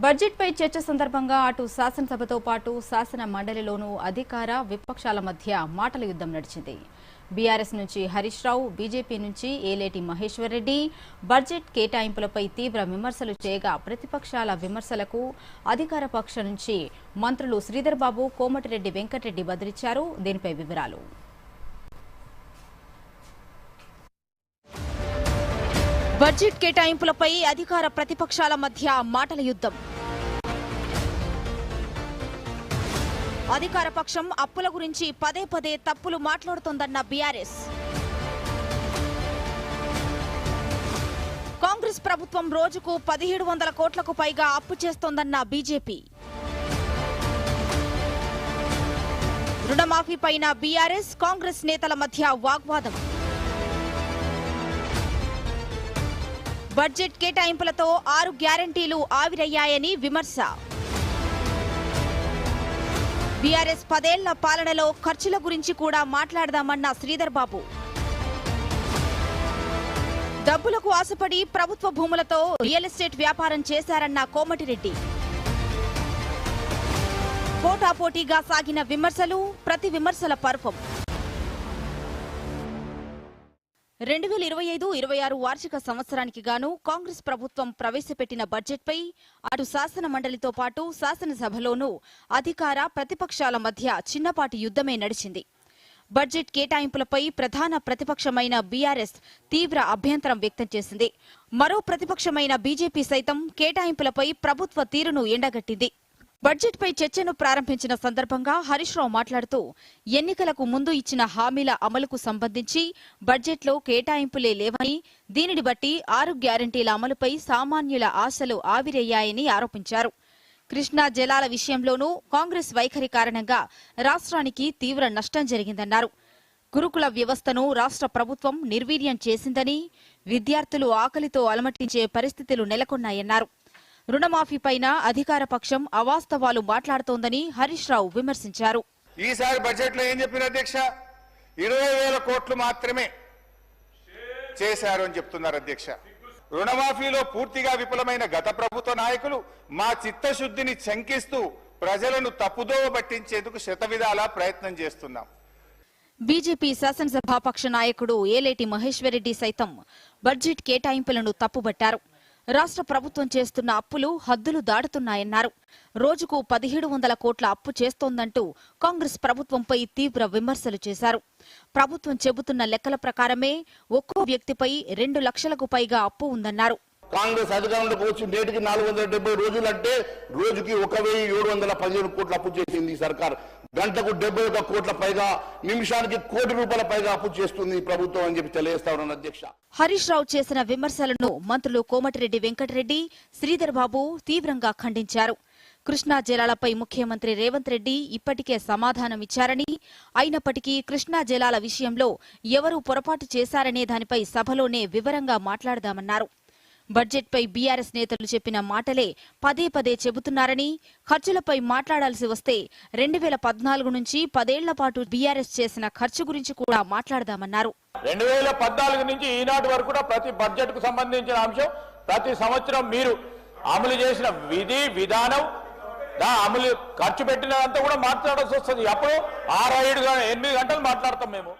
బడ్జెట్పై చర్చ సందర్భంగా అటు శాసనసభతో పాటు శాసన మండలిలోనూ అధికార విపక్షాల మధ్య మాటల యుద్ధం నడిచింది. బీఆర్ఎస్ నుంచి హరీష్ రావు బీజేపీ నుంచి ఏలేటి మహేశ్వర్ రెడ్డి బడ్జెట్ కేటాయింపులపై తీవ్ర విమర్శలు చేయగా ప్రతిపక్షాల విమర్శలకు అధికార పక్షం నుంచి మంత్రులు శ్రీధర్ బాబు కోమటిరెడ్డి వెంకటరెడ్డి బదిలిచ్చారు. దీనిపై వివరాలు. బడ్జెట్ కేటాయింపులపై అధికార ప్రతిపక్షాల మధ్య మాటల యుద్ధం. అధికార పక్షం అప్పుల గురించి పదే పదే తప్పులు మాట్లాడుతోందన్న బీఆర్ఎస్. కాంగ్రెస్ ప్రభుత్వం రోజుకు పదిహేడు వందల కోట్లకు పైగా అప్పు చేస్తోందన్న బీజేపీ. రుణమాఫీ పైన బీఆర్ఎస్ కాంగ్రెస్ నేతల మధ్య వాగ్వాదం. బడ్జెట్ కేటాయింపులతో ఆరు గ్యారంటీలు ఆవిరయ్యాయని విమర్శ. బీఆర్ఎస్ పదేళ్ళ పాలనలో ఖర్చుల గురించి కూడా మాట్లాడదామన్న శ్రీధర్ బాబు. డబ్బులకు ఆశపడి ప్రభుత్వ భూములతో రియల్ ఎస్టేట్ వ్యాపారం చేశారన్న కోమటిరెడ్డి. పోటాపోటీగా సాగిన విమర్శలు ప్రతి విమర్శల పర్వం రెండు వేల ఇరవై ఐదు ఇరవై ఆరు వార్షిక సంవత్సరానికి గాను కాంగ్రెస్ ప్రభుత్వం ప్రవేశపెట్టిన బడ్జెట్పై అటు శాసన మండలితో పాటు శాసనసభలోనూ అధికార ప్రతిపక్షాల మధ్య చిన్నపాటి యుద్ధమే నడిచింది. బడ్జెట్ కేటాయింపులపై ప్రధాన ప్రతిపక్షమైన బీఆర్ఎస్ తీవ్ర అభ్యంతరం వ్యక్తం చేసింది. మరో ప్రతిపక్షమైన బీజేపీ సైతం కేటాయింపులపై ప్రభుత్వ తీరును ఎండగట్టింది. బడ్జెట్పై చర్చను ప్రారంభించిన సందర్భంగా హరీష్ రావు మాట్లాడుతూ ఎన్నికలకు ముందు ఇచ్చిన హామీల అమలుకు సంబంధించి బడ్జెట్లో కేటాయింపులే లేవని దీనిని బట్టి ఆరు గ్యారంటీల అమలుపై సామాన్యుల ఆశలు ఆవిరయ్యాయని ఆరోపించారు. కృష్ణా జలాల విషయంలోనూ కాంగ్రెస్ వైఖరి కారణంగా రాష్ట్రానికి తీవ్ర నష్టం జరిగిందన్నారు. గురుకుల వ్యవస్థను రాష్ట్ర ప్రభుత్వం నిర్వీర్యం చేసిందని విద్యార్థులు ఆకలితో అలమటించే పరిస్థితులు నెలకొన్నాయన్నారు. రుణమాఫీపైన అధికార పక్షం అవాస్తవాలు మాట్లాడుతోందని హరీష్ రావు విమర్శించారు. ఈసారి బడ్జెట్లో ఏం చెప్పిన అధ్యక్ష? ఇరవై వేల కోట్లు మాత్రమే చేశారు అని చెప్తున్నారు అధ్యక్ష. రుణమాఫీలో పూర్తిగా విఫలమైన గత ప్రభుత్వ నాయకులు మా చిత్తశుద్ధిని శంకిస్తూ ప్రజలను తప్పుదోవ పట్టించేందుకు శతవిధాలా ప్రయత్నం చేస్తున్నాం. బీజేపీ శాసనసభాపక్ష నాయకుడు ఏలేటి మహేశ్వరరెడ్డి సైతం బడ్జెట్ కేటాయింపులను తప్పుబట్టారు. రాష్ట్ర ప్రభుత్వం చేస్తున్న అప్పులు హద్దులు దాటుతున్నాయన్నారు. రోజుకు పదిహేడు వందల కోట్ల అప్పు చేస్తోందంటూ కాంగ్రెస్ ప్రభుత్వంపై తీవ్ర విమర్శలు చేశారు. ప్రభుత్వం చెబుతున్న లెక్కల ప్రకారమే ఒక్కో వ్యక్తిపై రెండు లక్షలకు పైగా అప్పు ఉందన్నారు. కాంగ్రెస్ అధికారంలోకి వచ్చి నేటికి నాలుగు వందల డెబ్బై రోజులు అంటే రోజుకి ఒక వెయ్యి ఏడు వందల పదిహేను కోట్ల అప్పు చేసింది సర్కార్. గంటకు డెబ్బై ఒక కోట్ల పైగా నిమిషానికి కోటి రూపాయల పైగా అప్పు చేస్తుంది ప్రభుత్వం అని చెప్పి తెలియజేస్తా ఉన్నాను అధ్యక్ష. హరీష్ రావు చేసిన విమర్శలను మంత్రులు కోమటిరెడ్డి వెంకటరెడ్డి శ్రీధర్ బాబు తీవ్రంగా ఖండించారు. కృష్ణా జలాలపై ముఖ్యమంత్రి రేవంత్ రెడ్డి ఇప్పటికే సమాధానమిచ్చారని అయినప్పటికీ కృష్ణా జలాల విషయంలో ఎవరు పొరపాటు చేశారనే దానిపై సభలోనే వివరంగా మాట్లాడదామన్నారు. బడ్జెట్పై బీఆర్ఎస్ నేతలు చెప్పిన మాటలే పదే పదే చెబుతున్నారని ఖర్చులపై మాట్లాడాల్సి వస్తే రెండు వేల పద్నాలుగు నుంచి పదేళ్ళ పాటు బీఆర్ఎస్ చేసిన ఖర్చు గురించి కూడా మాట్లాడదామన్నారు. రెండు వేల పద్నాలుగు నుంచి ఈనాటి వరకు కూడా ప్రతి బడ్జెట్కు సంబంధించిన అంశం ప్రతి సంవత్సరం మీరు అమలు చేసిన విధి విధానం దా అమలు ఖర్చు పెట్టినంతా కూడా మాట్లాడాల్సి వస్తుంది. అప్పుడు ఆరు ఏడు ఎనిమిది గంటలు మాట్లాడతాం మేము.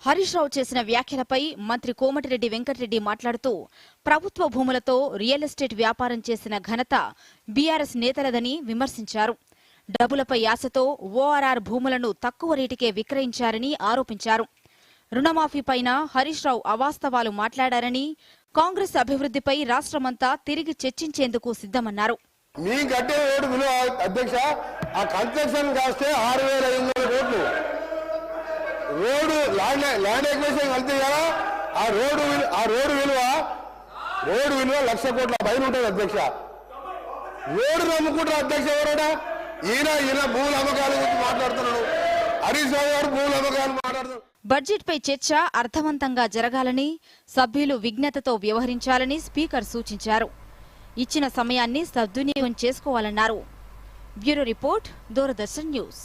హరీష్ రావు చేసిన వ్యాఖ్యలపై మంత్రి కోమటిరెడ్డి వెంకటరెడ్డి మాట్లాడుతూ ప్రభుత్వ భూములతో రియల్ ఎస్టేట్ వ్యాపారం చేసిన ఘనత బీఆర్ఎస్ నేతలదని విమర్శించారు. డబ్బులపై ఆశతో ఓఆర్ఆర్ భూములను తక్కువ రేటుకే విక్రయించారని ఆరోపించారు. రుణమాఫీ పైన హరీష్ రావు అవాస్తవాలు మాట్లాడారని కాంగ్రెస్ అభివృద్ధిపై రాష్ట్రమంతా తిరిగి చర్చించేందుకు సిద్ధమన్నారు. మీ విలువ అధ్యక్ష ఆ కన్స్ట్రక్షన్ కాస్తే ఆరు వేల ఐదు వందల కోట్లు. రోడ్డు ల్యాండ్ ల్యాండ్ ఎక్వేషన్ కలితే కదా ఆ రోడ్డు ఆ రోడ్డు విలువ రోడ్డు విలువ లక్ష కోట్ల పైన ఉంటుంది అధ్యక్ష. రోడ్డు నమ్ముకుంటారు అధ్యక్ష ఎవరట? ఈయన ఈయన భూముల అమ్మకాల గురించి మాట్లాడుతున్నాడు. హరీష్ రావు గారు భూముల అమ్మకాలు మాట్లాడుతున్నాడు బడ్జెట్పై చర్చ అర్థవంతంగా జరగాలని సభ్యులు విజ్ఞతతో వ్యవహరించాలని స్పీకర్ సూచించారు. ఇచ్చిన సమయాన్ని సద్వినియోగం చేసుకోవాలన్నారు. Bureau report Doordarshan news.